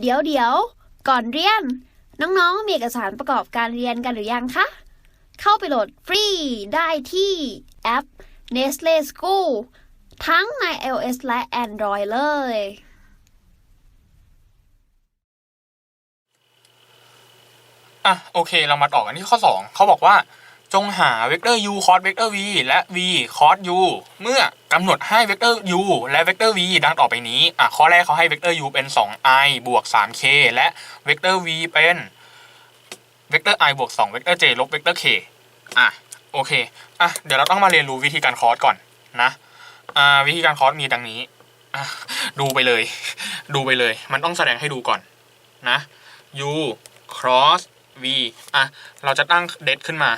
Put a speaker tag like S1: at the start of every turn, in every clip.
S1: เดี๋ยวเดี๋ยวก่อนเรียน น้องๆ มีเอกสารประกอบการเรียนกันหรือยังคะ เข้าไปโหลดฟรีได้ที่แอป Nestle School ทั้งใน iOS และ Android เลย
S2: อะโอเค เรามาต่อกันที่ข้อ 2 เขาบอกว่า จงหาเวกเตอร์ u คอสเวกเตอร์ v และ v คอส u เมื่อกำหนดให้เวกเตอร์ u และเวกเตอร์ v ดังต่อไปนี้ อะ ข้อแรกเขาให้เวกเตอร์ u เป็น 2i บวก 3k และเวกเตอร์ v เป็นเวกเตอร์ i บวก2เวกเตอร์ j ลบเวกเตอร์ k อะ โอเค อะ เดี๋ยวเราต้องมาเรียนรู้วิธีการคอสก่อนนะ อ่า วิธีการคอสมีดังนี้ อะ ดูไปเลย ดูไปเลย มันต้องแสดงให้ดูก่อนนะ u cross v อะ เราจะตั้งเดทขึ้นมา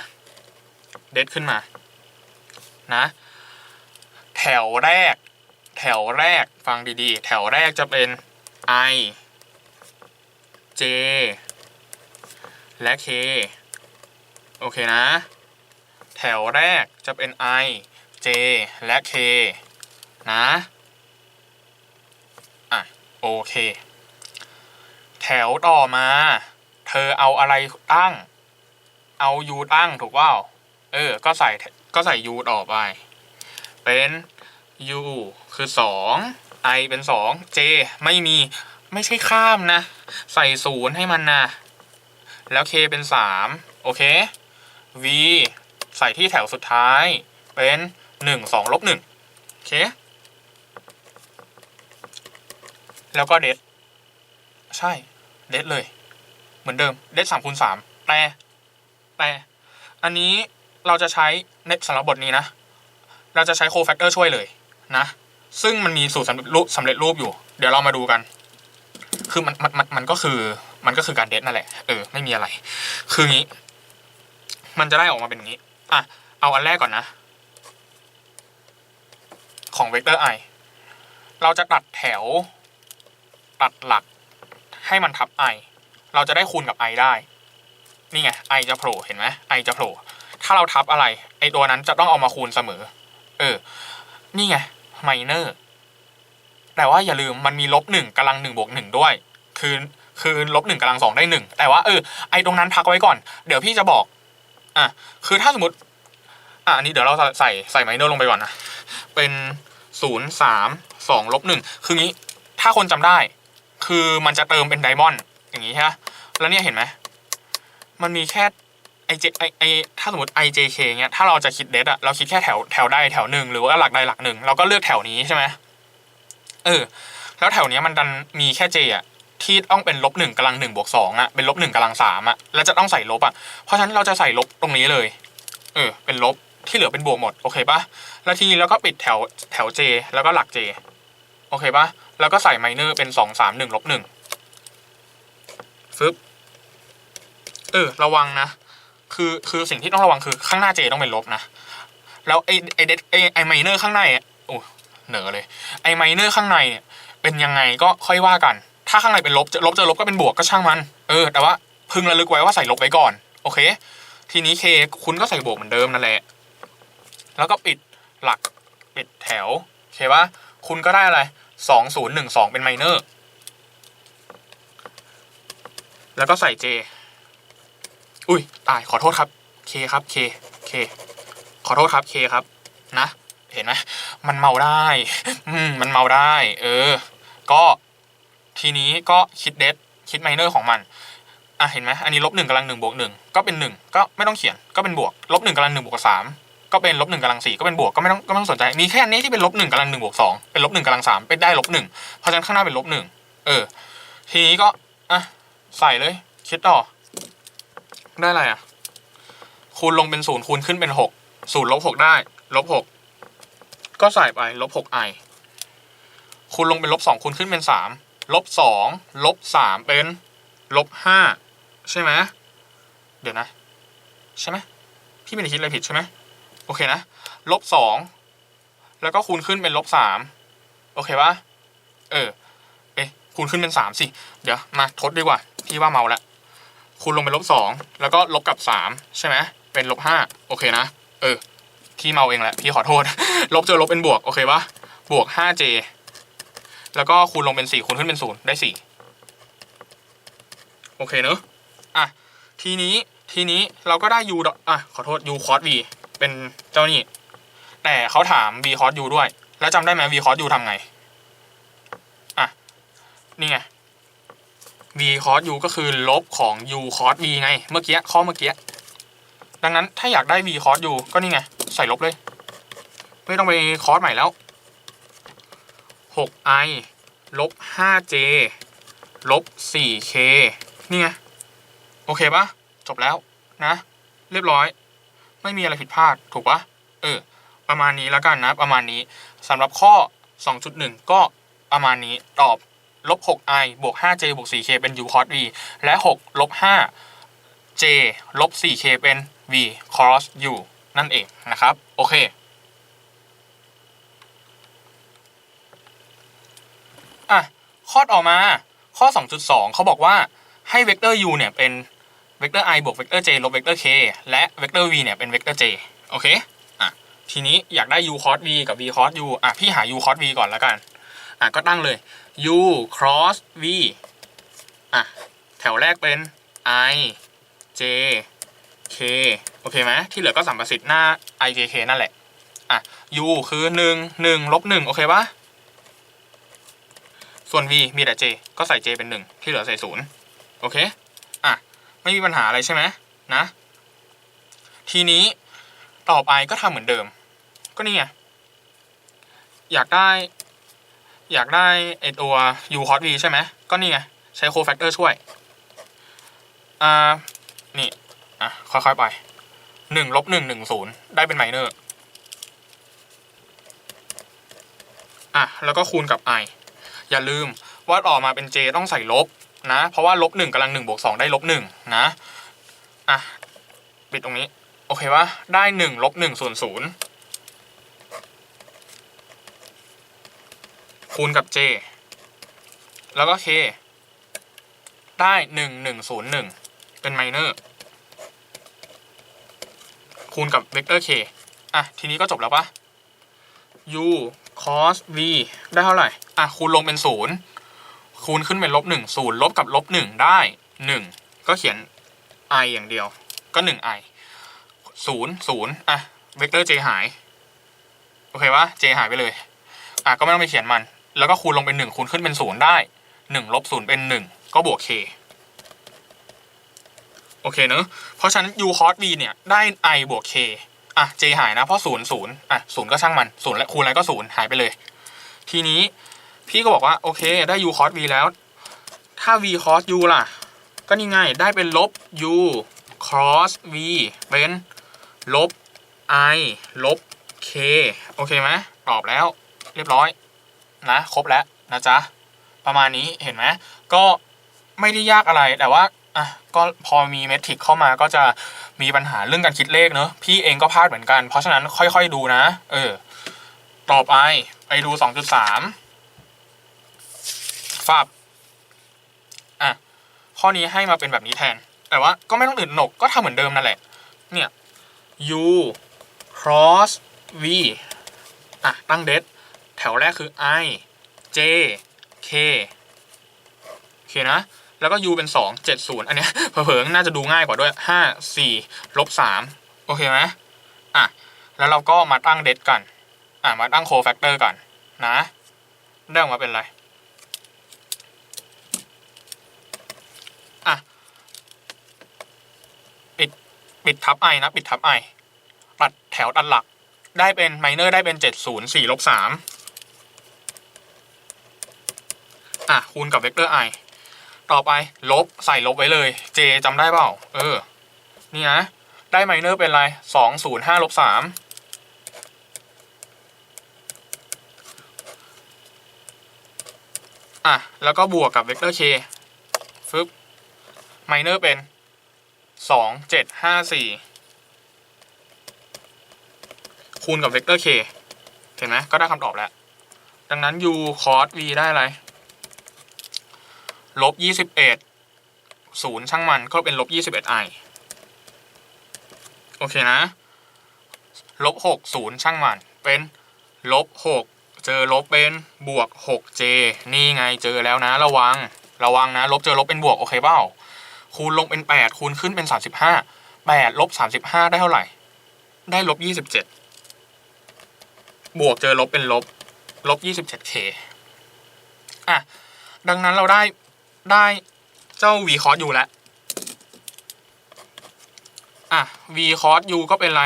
S2: เดทขึ้นมา นะ แถวแรก แถวแรกฟังดีๆ แถวแรกจะเป็น i j และ k โอเคนะ แถวแรกจะเป็น i j และ k นะอะโอเค แถวต่อมา เธอเอาอะไรตั้ง เอา u ตั้งถูกเปล่า เออ ก็ใส่ก็ใส่ u ต่อไป เป็น u คือสอง i เป็นสอง j ไม่มีไม่ใช่ข้ามนะ ใส่ศูนย์ให้มันนะแล้ว k เป็นสามโอเค v ใส่ที่แถวสุดท้าย เป็นหนึ่งสองลบหนึ่งโอเค แล้วก็เดทใช่ เดทเลย เหมือนเดิม เดทสามคูณสามแต่แต่อันนี้ เราจะใช้ในสำหรับบทนี้นะ เราจะใช้โคแฟกเตอร์ช่วยเลยนะ ซึ่งมันมีสูตรสำเร็จรูปสำเร็จรูปอยู่ เดี๋ยวเรามาดูกัน คือมันมันมันมันก็คือมันก็คือการเดทนั่นแหละ เออ ไม่มีอะไร คืองี้ มันจะได้ออกมาเป็นอย่างนี้ อะ เอาอันแรกก่อนนะ ของเวกเตอร์ i เราจะตัดแถว ตัดหลัก ให้มันทับ i เราจะได้คูณกับ i ได้ นี่ไง i จะโผล่ เห็นไหม i จะโผล่ ถ้าเราทับอะไร ไอตัวนั้นจะต้องเอามาคูณเสมอ เออ นี่ไงไมเนอร์แต่ว่าอย่าลืมมันมีลบหนึ่งกำลังหนึ่งบวกหนึ่งด้วย คือคือลบหนึ่งกำลังสองได้หนึ่งแต่ว่าเออไอตรงนั้นพักไว้ก่อน เดี๋ยวพี่จะบอก อะคือถ้าสมมติ อะอันนี้เดี๋ยวเราใส่ใส่ไมเนอร์ลงไปก่อนนะเป็นศูนย์สามสองลบหนึ่งคืองี้ ถ้าคนจำได้ คือมันจะเติมเป็นไดมอนด์อย่างนี้ใช่ไหมแล้วเนี่ยเห็นไหมมันมีแค่ ไอเจไอไอถ้าสมมติ ijk เงี้ยถ้าเราจะคิดเดทอะเราคิดแค่แถวแถวใดแถวหนึ่งหรือว่าหลักใดหลักหนึ่งเราก็เลือกแถวนี้ใช่ไหมเออ แล้วแถวนี้มันดันมีแค่ j อะที่ต้องเป็นลบหนึ่งกำลังหนึ่งบวกสองอะเป็นลบหนึ่งกำลังสามอะแล้วจะต้องใส่ลบอะเพราะฉะนั้นเราจะใส่ลบตรงนี้เลย เออ เป็นลบที่เหลือเป็นบวกหมดโอเคปะแล้วทีนี้เราก็ปิดแถวแถว j แล้วก็หลัก j โอเคปะแล้วก็ใส่ไมเนอร์เป็นสองสามหนึ่งลบหนึ่งฟึบเออ ระวังนะ คือคือสิ่งที่ต้องระวังคือข้างหน้า J ต้องเป็นลบนะ แล้วไอไอเดไอไอไมเนอร์ข้างในอะโอ้เหนือเลยไอไมเนอร์ข้างในเนี่ยเป็นยังไงก็ค่อยว่ากัน ถ้าข้างในเป็นลบจะลบจะลบก็เป็นบวกก็ช่างมัน เออ แต่ว่าพึงระลึกไว้ว่าใส่ลบไว้ก่อน โอเค ทีนี้ K คุณก็ใส่บวกเหมือนเดิมนั่นแหละ แล้วก็ปิดหลักปิดแถวโอเคปะคุณก็ได้อะไรสองศูนย์หนึ่งสองเป็นไมเนอร์ แล้วก็ใส่ J อุ้ยตายขอโทษครับเคครับเคเคขอโทษครับเคครับ นะ เห็นไหมมันเมาได้ อืมมันเมาได้ เออ ก็ทีนี้ก็คิดเดทคิดไมเนอร์ของมันอะเห็นไหมอันนี้ลบหนึ่งกำลังหนึ่งบวกหนึ่งก็เป็นหนึ่งก็ไม่ต้องเขียนก็เป็นบวกลบหนึ่งกำลังหนึ่งบวกสามก็เป็นลบหนึ่งกำลังสี่ก็เป็นบวกก็ไม่ต้องก็ไม่ต้องสนใจมีแค่อันนี้ที่เป็นลบหนึ่งกำลังหนึ่งบวกสองเป็นลบหนึ่งกำลังสามเป็นได้ลบหนึ่งเพราะฉะนั้นข้างหน้าเป็นลบหนึ่งเออ ทีนี้ก็อะใส่เลย คิดต่อ ได้อะไรอะ คูณลงเป็นศูนย์คูณขึ้นเป็นหกศูนย์ลบหกได้ลบหกก็ใส่ไปลบหกไอคูณลงเป็นลบสองคูณขึ้นเป็นสามลบสองลบสามเป็นลบห้าใช่ไหมเดี๋ยวนะ ใช่ไหมพี่ไม่ได้คิดอะไรผิดใช่ไหมโอเคนะลบสองแล้วก็คูณขึ้นเป็นลบสามโอเคปะเออ เอ๊ะคูณขึ้นเป็นสามสิ เดี๋ยวมาทดดีกว่า พี่ว่าเมาแล้ว คูณลงเป็นลบสองแล้วก็ลบกับสามใช่ไหมเป็นลบห้าโอเคนะ เออพี่เมาเองแหละพี่ขอโทษ ลบเจอลบเป็นบวกโอเคปะบวกห้าเจแล้วก็คูณลงเป็นสี่คูณขึ้นเป็นศูนย์ได้สี่โอเคเนอะอะ ทีนี้ทีนี้เราก็ได้ u ดออะ ขอโทษ u cos v เป็นเจ้านี่ แต่เขาถาม v cos u ด้วย แล้วจำได้ไหม v cos u ทำไง อะ นี่ไง v cos u ก็คือลบของ u cos v ไง เมื่อกี้ข้อเมื่อกี้ ดังนั้นถ้าอยากได้ v cos u ก็นี่ไง ใส่ลบเลย ไม่ต้องไปคอสใหม่แล้ว 6i ลบ 5j ลบ 4k นี่ไง โอเคปะจบแล้วนะ เรียบร้อย ไม่มีอะไรผิดพลาดถูกปะเออ ประมาณนี้แล้วกันนะ ประมาณนี้สำหรับข้อ 2.1 ก็ประมาณนี้ตอบ ลบ 6i บวก 5j บวก 4k เป็น u cos v และ 6 ลบ 5j ลบ 4k เป็น v cos u นั่นเองนะครับ โอเคอะข้อต่อมาข้อ 2.2 เขาบอกว่าให้เวกเตอร์ u เนี่ยเป็นเวกเตอร์ i บวกเวกเตอร์ j ลบเวกเตอร์ k และเวกเตอร์ v เนี่ยเป็นเวกเตอร์ j โอเคอะทีนี้อยากได้ u cos v กับ v cos u อะพี่หา u cos v ก่อนแล้วกัน อะก็ตั้งเลย u cross v อะแถวแรกเป็น i j k โอเคไหมที่เหลือก็สัมประสิทธิ์หน้า i j k นั่นแหละ อะ u คือ1 1ลบ1โอเคปะส่วน v มีแต่ j ก็ใส่ j เป็น1ที่เหลือใส่0โอเค อะ ไม่มีปัญหาอะไรใช่ไหมนะ ทีนี้ต่อไปก็ทำเหมือนเดิม ก็นี่ไงอยากได้ อยากได้ไอตัว u cos v ใช่ไหมก็นี่ไง ใช้ cofactor ช่วย อ่า นี่ อะ ค่อยๆ ไปหนึ่งลบหนึ่งหนึ่งศูนย์ได้เป็นไมเนอร์ อะ แล้วก็คูณกับ i อย่าลืมว่าออกมาเป็น j ต้องใส่ลบนะ เพราะว่าลบหนึ่งกำลังหนึ่งบวกสองได้ลบหนึ่งนะ อะ ปิดตรงนี้ โอเคปะได้หนึ่งลบหนึ่งส่วนศูนย์ คูณกับ j แล้วก็ k ได้หนึ่งหนึ่งศูนย์หนึ่งเป็นไมเนอร์คูณกับเวกเตอร์ k อะ ทีนี้ก็จบแล้วปะ u cos v ได้เท่าไหร่ อะ คูณลงเป็นศูนย์คูณขึ้นเป็นลบหนึ่งศูนย์ลบกับลบหนึ่งได้หนึ่งก็เขียน i อย่างเดียว ก็หนึ่ง i ศูนย์ศูนย์อะ เวกเตอร์ j หาย โอเคปะ j หายไปเลย อะ ก็ไม่ต้องไปเขียนมัน แล้วก็คูณลงเป็นหนึ่งคูณขึ้นเป็นศูนย์ได้หนึ่งลบศูนย์เป็นหนึ่งก็บวก k โอเคเนอะเพราะฉะนั้น u cos v เนี่ย ได้ i บวก k อะ j หายนะ เพราะศูนย์ศูนย์อะศูนย์ก็ช่างมันศูนย์และคูณอะไรก็ศูนย์หายไปเลย ทีนี้พี่ก็บอกว่า โอเค ได้ u cos v แล้ว ถ้า v cos u ล่ะ ก็นี่ไง ได้เป็นลบ u cross v เป็นลบ i ลบ k โอเคไหมตอบแล้วเรียบร้อย นะครบแล้วนะจ๊ะประมาณนี้เห็นไหมก็ไม่ได้ยากอะไรแต่ว่าอะก็พอมีเมทริกเข้ามาก็จะมีปัญหาเรื่องการคิดเลขเนอะพี่เองก็พลาดเหมือนกัน เพราะฉะนั้นค่อยๆดูนะ เออต่อไปไปดู 2.3ฟับอะข้อนี้ให้มาเป็นแบบนี้แทน แต่ว่าก็ไม่ต้องอื่นหนกก็ทำเหมือนเดิมนั่นแหละ เนี่ย u cross v อะตั้งเดทแถวแรกคือ i j k โอเคนะ แล้วก็ u เป็น 2 7 0 อันเนี้ยเผลอๆน่าจะดูง่ายกว่าด้วย 5 4ลบ3โอเคไหมอะ แล้วเราก็มาตั้งเดทกัน อะ มาตั้งโคแฟกเตอร์กันนะได้ออกมาเป็นอะไร อะ ปิด ปิดทับ i นะ ปิดทับ i ตัดแถวตัดหลัก ได้เป็นไมเนอร์ได้เป็น 7 0 4ลบ3 อะคูณกับเวกเตอร์ i ต่อไปลบใส่ลบไว้เลย j จำได้เปล่า เออ นี่นะ ได้ไมเนอร์เป็นไรสองศูนย์ห้าลบสามอะ แล้วก็บวกกับเวกเตอร์ k ฟึบไมเนอร์เป็นสองเจ็ดห้าสี่คูณกับเวกเตอร์ k เห็นไหมก็ได้คำตอบแล้ว ดังนั้น u cos v ได้อะไร ลบยี่สิบเอ็ดศูนย์ช่างมันก็เป็นลบยี่สิบเอ็ดไอโอเคนะลบหกศูนย์ช่างมันเป็นลบหกเจอลบเป็นบวกหกเจนี่ไงเจอแล้วนะระวัง ระวังนะ ลบเจอลบเป็นบวก โอเคเปล่าคูณลงเป็นแปดคูณขึ้นเป็นสามสิบห้าแปดลบสามสิบห้าได้เท่าไหร่ ได้ลบยี่สิบเจ็ดบวกเจอลบเป็นลบลบยี่สิบเจ็ดเคอะ ดังนั้นเราได้ ได้เจ้า v cos u แล้ว อะ v cos u ก็เป็นอะไร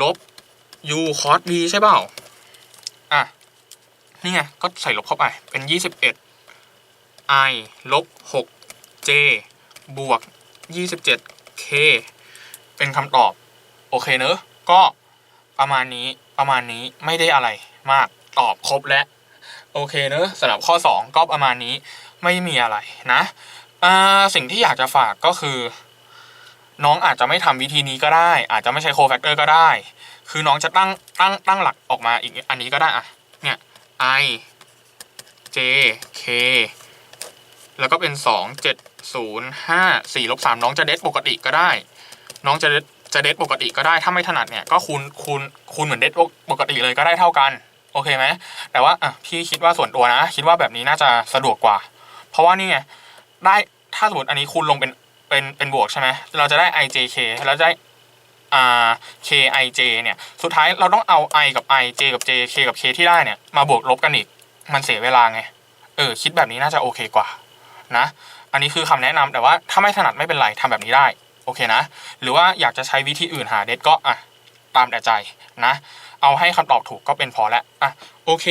S2: ลบ u cos v ใช่เปล่า อะ นี่ไง ก็ใส่ลบเข้าไป เป็นยี่สิบเอ็ด i ลบหก j บวกยี่สิบเจ็ด k เป็นคำตอบ โอเคเนอะ ก็ประมาณนี้ ประมาณนี้ ไม่ได้อะไรมาก ตอบครบแล้ว โอเคเนอะสำหรับข้อ 2 ก็ประมาณนี้ ไม่มีอะไรนะสิ่งที่อยากจะฝากก็คือ น้องอาจจะไม่ทำวิธีนี้ก็ได้ อาจจะไม่ใช้โคแฟกเตอร์ก็ได้ คือน้องจะตั้งตั้งตั้งหลักออกมาอีกอันนี้ก็ได้อะเนี่ย i j k แล้วก็เป็นสองเจ็ดศูนย์ห้าสี่ลบสามน้องจะเดทปกติก็ได้ น้องจะเดทจะเดทปกติก็ได้ ถ้าไม่ถนัดเนี่ยก็คูณคูณคูณเหมือนเดทปกติเลยก็ได้เท่ากัน โอเคไหม แต่ว่าอะพี่คิดว่าส่วนตัวนะ คิดว่าแบบนี้น่าจะสะดวกกว่า เพราะว่านี่ไงได้ถ้าสมมติอันนี้คูณลงเป็นเป็นเป็นบวกใช่ไหมเราจะได้ i j k แล้วจะได้ r k i j เนี่ยสุดท้ายเราต้องเอา i กับ i j กับ j k กับ k ที่ได้เนี่ยมาบวกลบกันอีก มันเสียเวลาไงเออคิดแบบนี้น่าจะโอเคกว่านะอันนี้คือคำแนะนำแต่ว่าถ้าไม่ถนัดไม่เป็นไรทำแบบนี้ได้โอเคนะ หรือว่าอยากจะใช้วิธีอื่นหาเด็ดก็อะตามแต่ใจนะ เอาให้คำตอบถูกก็เป็นพอแล้วอะโอเค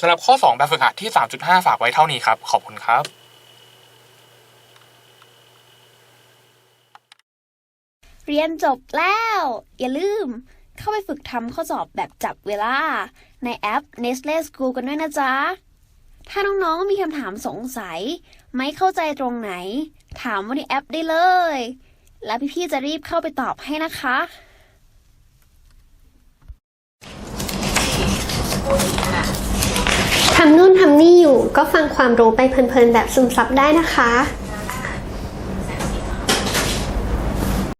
S2: สำหรับข้อ 2 แบบฝึกหัดที่ 3.5 ฝากไว้เท่านี้ครับ ขอบคุณครับ
S1: เรียนจบแล้ว อย่าลืม เข้าไปฝึกทำข้อสอบแบบจับเวลา ในแอป Nestle School กันด้วยนะจ๊ะ ถ้าน้องๆมีคำถามสงสัย ไม่เข้าใจตรงไหน ถามว่าในแอปได้เลย แล้วพี่ๆจะรีบเข้าไปตอบให้นะคะ
S3: ทำนู่นทำนี่อยู่ก็ฟังความรู้ไปเพลินๆแบบซึมซับได้นะคะ